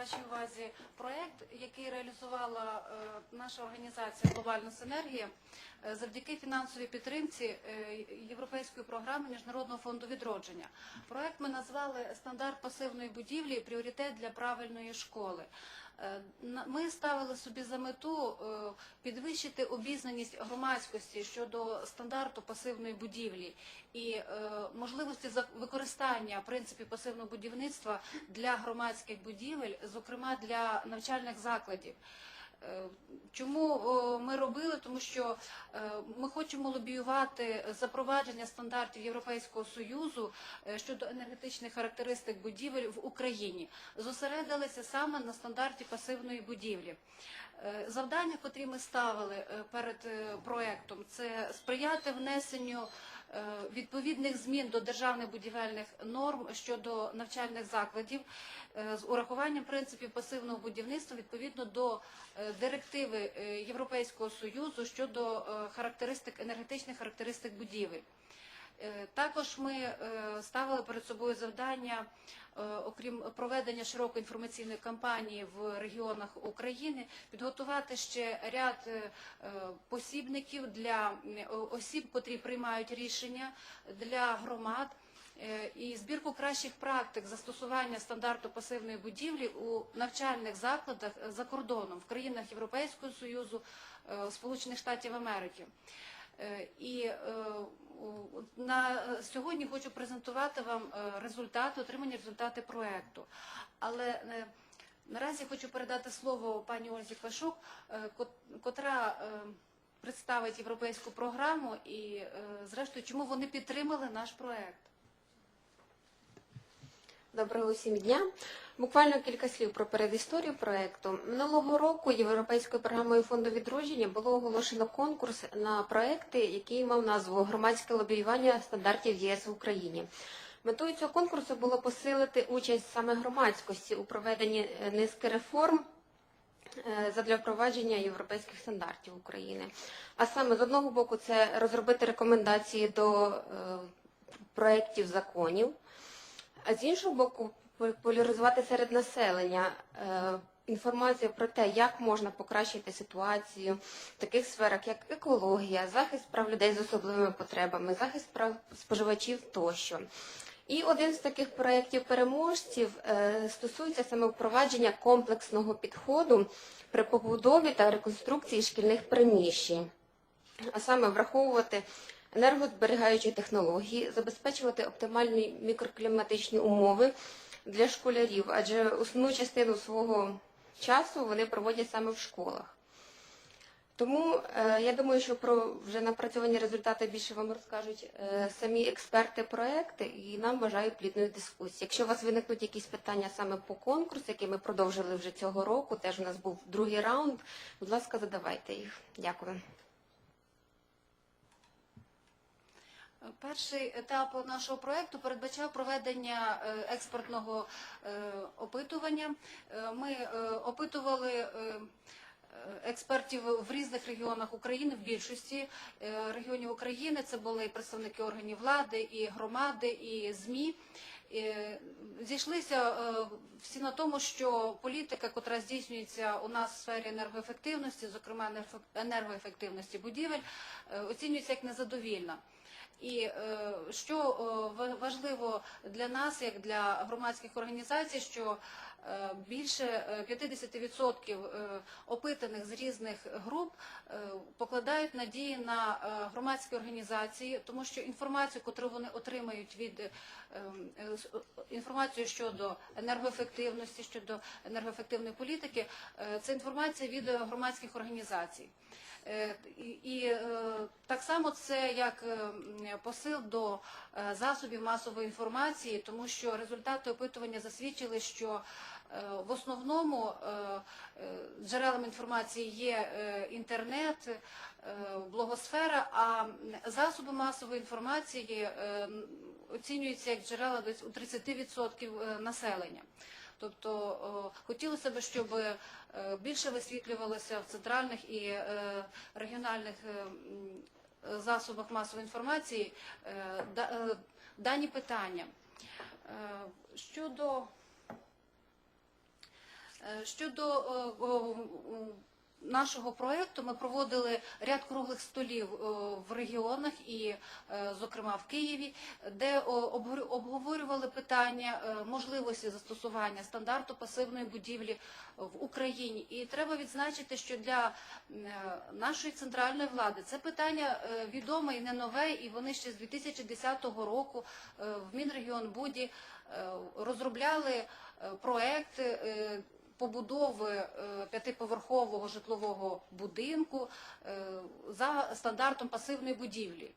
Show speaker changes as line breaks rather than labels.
вашій увазі проект, який реалізувала е, наша організація Глобальна синергія е, завдяки фінансовій підтримці е, Європейської програми Міжнародного фонду відродження. Проект ми назвали Стандарт пасивної будівлі пріоритет для правильної школи. Ми ставили собі за мету е, підвищити обізнаність громадськості щодо стандарту пасивної будівлі і е, можливості використання принципів пасивного будівництва для громадських будівель, зокрема для навчальних закладів. Е, Чому ми робили? Тому що е, ми хочемо лобіювати запровадження стандартів Європейського союзу е, щодо енергетичних характеристик будівель в Україні. Зосередилися саме на стандарті пасивної будівлі. Завдання, котрі ми ставили перед проектом, це сприяти внесенню відповідних змін до державних будівельних норм щодо навчальних закладів е, з урахуванням принципів пасивного будівництва відповідно до е, директиви е, Європейського союзу щодо е, характеристик енергетичних характеристик будівель. Е, Також ми е, ставили перед собою завдання, е, окрім проведення широкої інформаційної кампанії в регіонах України, підготувати ще ряд посібників для осіб, котрі приймають рішення для громад. І збірку кращих практик застосування стандарту пасивної будівлі у навчальних закладах за кордоном в країнах Європейського Союзу, Сполучених Штатів Америки. Е, І е, на сьогодні хочу презентувати вам е, результати, отримані результати проекту. Але наразі хочу передати слово пані Ользі Квашук, котра представить європейську програму і, зрештою, чому вони підтримали наш проект.
Доброго усім дня. Буквально кілька слів про передісторію проекту. Минулого року Європейською програмою фонду відродження було оголошено конкурс на проекти, який мав назву Громадське лобіювання стандартів ЄС в Україні. Метою цього конкурсу було посилити участь саме громадськості у проведенні е, низки реформ е, задля впровадження європейських стандартів України. А саме з одного боку, це розробити рекомендації до е, проєктів законів. А з іншого боку, популяризувати серед населення е, інформацію про те, як можна покращити ситуацію в таких сферах, як екологія, захист прав людей з особливими потребами, захист прав споживачів тощо. І один з таких проєктів переможців е, стосується саме впровадження комплексного підходу при побудові та реконструкції шкільних приміщень, а саме враховувати енергозберігаючі технології, забезпечувати оптимальні мікрокліматичні умови для школярів, адже основну частину свого часу вони проводять саме в школах. Тому е, я думаю, що про вже напрацьовані результати більше вам розкажуть е, самі експерти проекти, і нам бажаю плідної дискусії. Якщо у вас виникнуть якісь питання саме по конкурсу, який ми продовжили вже цього року, теж у нас був другий раунд, будь ласка, задавайте їх. Дякую.
Перший етап нашого проекту передбачав проведення е, експертного е, опитування. Е, Ми опитували експертів в різних регіонах України, в більшості регіонів України. Це були і представники органів влади, і громади, і ЗМІ. Зійшлися всі на тому, що політика, котра здійснюється у нас в сфері енергоефективності, зокрема енерго- енергоефективності будівель, оцінюється як незадовільна. І е, що е, важливо для нас, як для громадських організацій, що е, більше е, 50% е, опитаних з різних груп покладають надії на громадські організації, тому що інформацію, яку вони отримають від інформацію щодо енергоефективності, щодо енергоефективної політики, це інформація від громадських організацій. І, так само це як посил до е, засобів масової інформації, тому що результати опитування засвідчили, що е, в основному е, джерелами інформації є інтернет, блогосфера, а засоби масової інформації оцінюються як джерела десь у 30% е, населення. Тобто хотілося б, щоб більше висвітлювалося в центральних і регіональних засобах масової інформації е, е, дані питання. Е, Щодо Е, Щодо е, нашого проєкту, ми проводили ряд круглих столів е, в регіонах і, е, зокрема, в Києві, де обговорювали питання е, можливості застосування стандарту пасивної будівлі в Україні. І треба відзначити, що для е, нашої центральної влади це питання е, відоме і не нове, і вони ще з 2010 року е, в Мінрегіонбуді е, розробляли е, проекти е, побудови е, п'ятиповерхового житлового будинку е, за стандартом пасивної будівлі.